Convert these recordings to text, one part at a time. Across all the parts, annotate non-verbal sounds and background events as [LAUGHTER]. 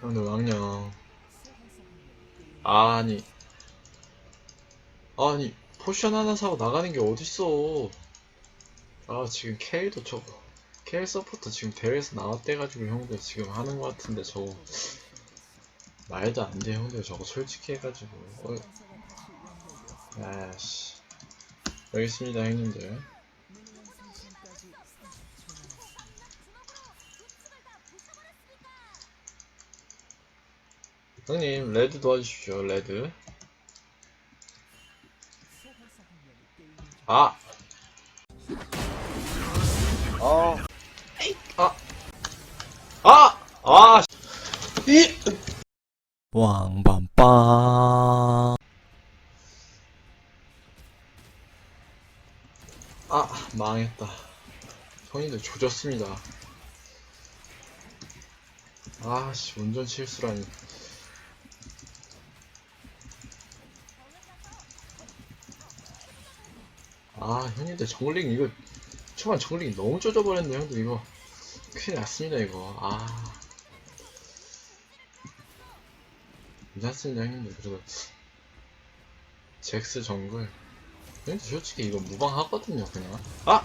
형들 왕령. 아니. 아니 포션 하나 사고 나가는 게 어딨어. 아 지금 케일도 저거. 케일 서포터 지금 대회에서 나왔대가지고 형들 지금 하는 것 같은데 저거. 말도 안 돼 형들 저거 솔직히 해가지고. 어, 아씨. 여기 있습니다 형님들 형님 레드 도와주십시오 레드 아 어, 아! 아! 이! 왕밤빵 아, 망했다. 형님들 조졌습니다. 아씨, 운전 실수라니. 아, 형님들 정글링 이거, 초반 정글링 너무 조져버렸네, 형들 이거. 큰일 났습니다, 이거. 아. 괜찮습니다, 형님들. 그래도. 잭스 정글. 솔직히 이거 무방하거든요 그냥 아!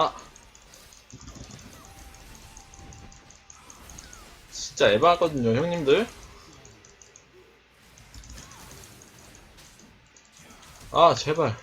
아! 진짜 에바거든요 형님들 아 제발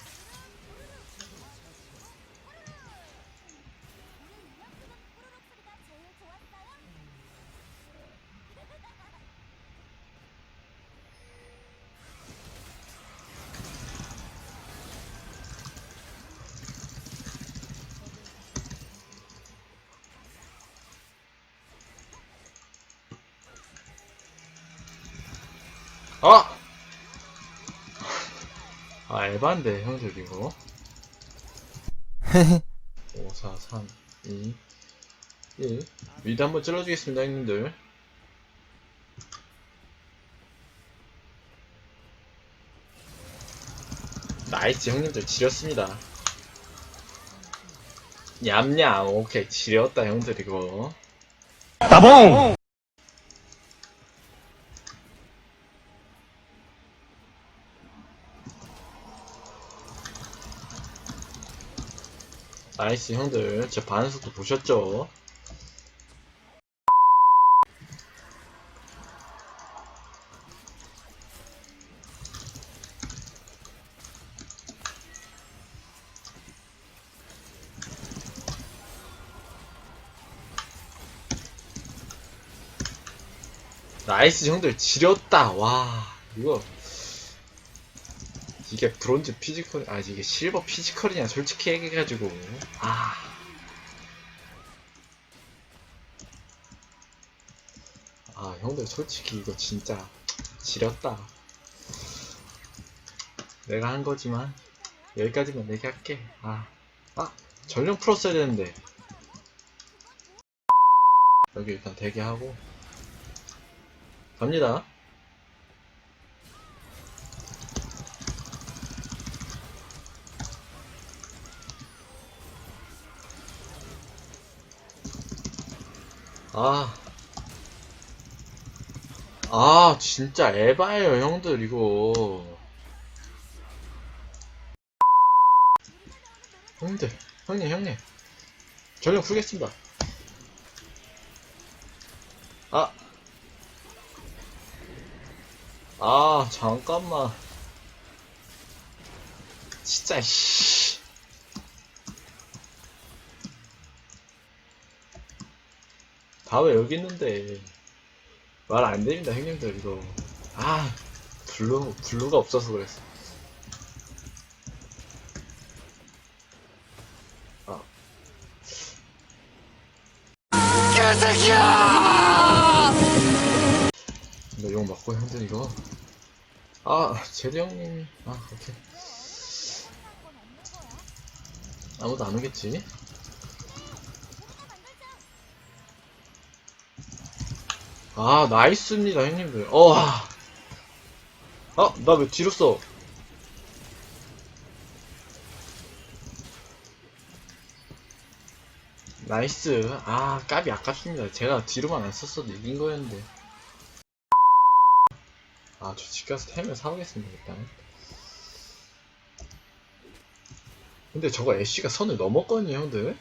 아! [LAUGHS] 아, 에반데, 형들, 이거. 5, 4, 3, 2, 1. 미드 한번 찔러주겠습니다, 형님들. 나이스, 형님들, 지렸습니다. 냠냠, 오케이, 지렸다, 형들, 이거. 따봉! 나이스, 형들. 제 반응속도 보셨죠? 나이스 형들 지렸다 와 이거 이게 브론즈 피지컬 아 이게 실버 피지컬이냐 솔직히 얘기해가지고 아 아, 형들 솔직히 이거 진짜 지렸다. 내가 한 거지만 여기까지만 내게 할게. 아, 아, 전령 풀었어야 되는데. 여기 일단 대기하고 갑니다. 아. 아, 진짜 에바예요, 형들, 이거. 형님들, 형님, 형님. 전령 풀겠습니다. 아. 아, 잠깐만. 진짜, 씨. 다 왜 여기 있는데. 말 안 됩니다, 형님들, 이거. 아, 블루, 블루가 없어서 그랬어. 아. 이거 욕 맞고 형들 이거. 아, 제드 형님. 아, 오케이. 아무도 안 오겠지? 아, 나이스입니다, 형님들. 어, 아, 나 왜 뒤로 써? 나이스. 아, 까비 아깝습니다. 제가 뒤로만 안 썼어도 이긴 거였는데. 아, 저 집 가서 템을 사오겠습니다, 일단. 근데 저거 애쉬가 선을 넘었거든요, 형들.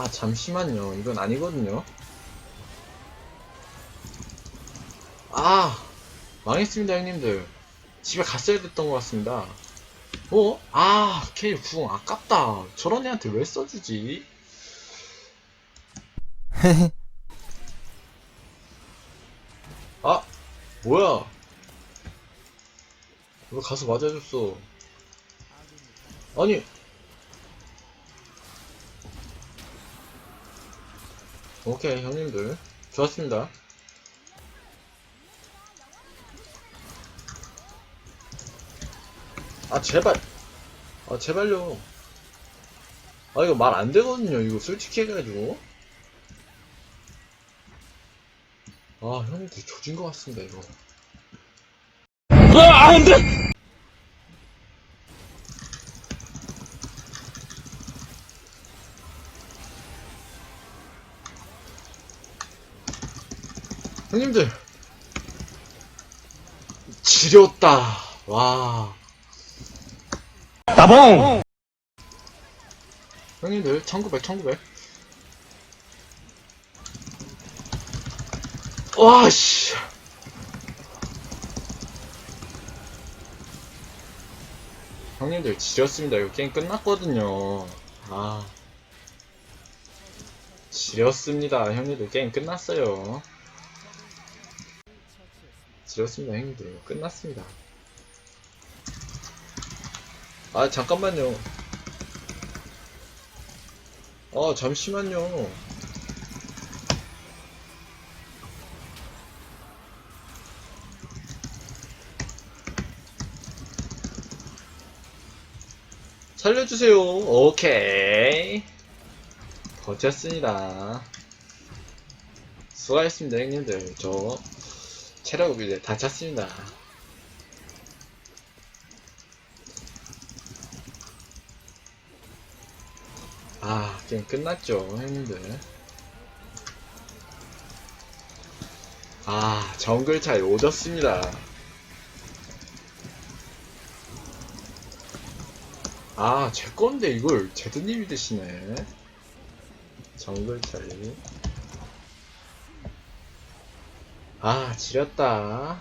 아, 잠시만요. 이건 아니거든요. 아, 망했습니다, 형님들. 집에 갔어야 됐던 것 같습니다. 어? 아, 케일 궁 아깝다. 저런 애한테 왜 써주지? [LAUGHS] 아, 뭐야? 왜 가서 맞아줬어? 아니, 오케이, 형님들. 좋았습니다. 아, 제발. 아, 제발요. 아, 이거 말 안 되거든요. 이거 솔직히 해가지고. 아, 형님들 조진 것 같습니다, 이거. 아, 안 돼! 형님들. 지렸다. 와. 따봉! 형님들, 1900, 1900. 와, 씨. 형님들, 지렸습니다. 이거 게임 끝났거든요. 아. 지렸습니다. 형님들, 게임 끝났어요. 지렸습니다, 형님들. 끝났습니다. 아, 잠깐만요. 아, 잠시만요. 살려주세요. 오케이. 버텼습니다. 수고하셨습니다, 형님들. 저, 체력 이제 다 찼습니다. 아, 게임 끝났죠, 형님들. 아, 정글 차이 오졌습니다. 아, 제 건데 이걸 제드님이 드시네. 정글 차이. 아 지렸다.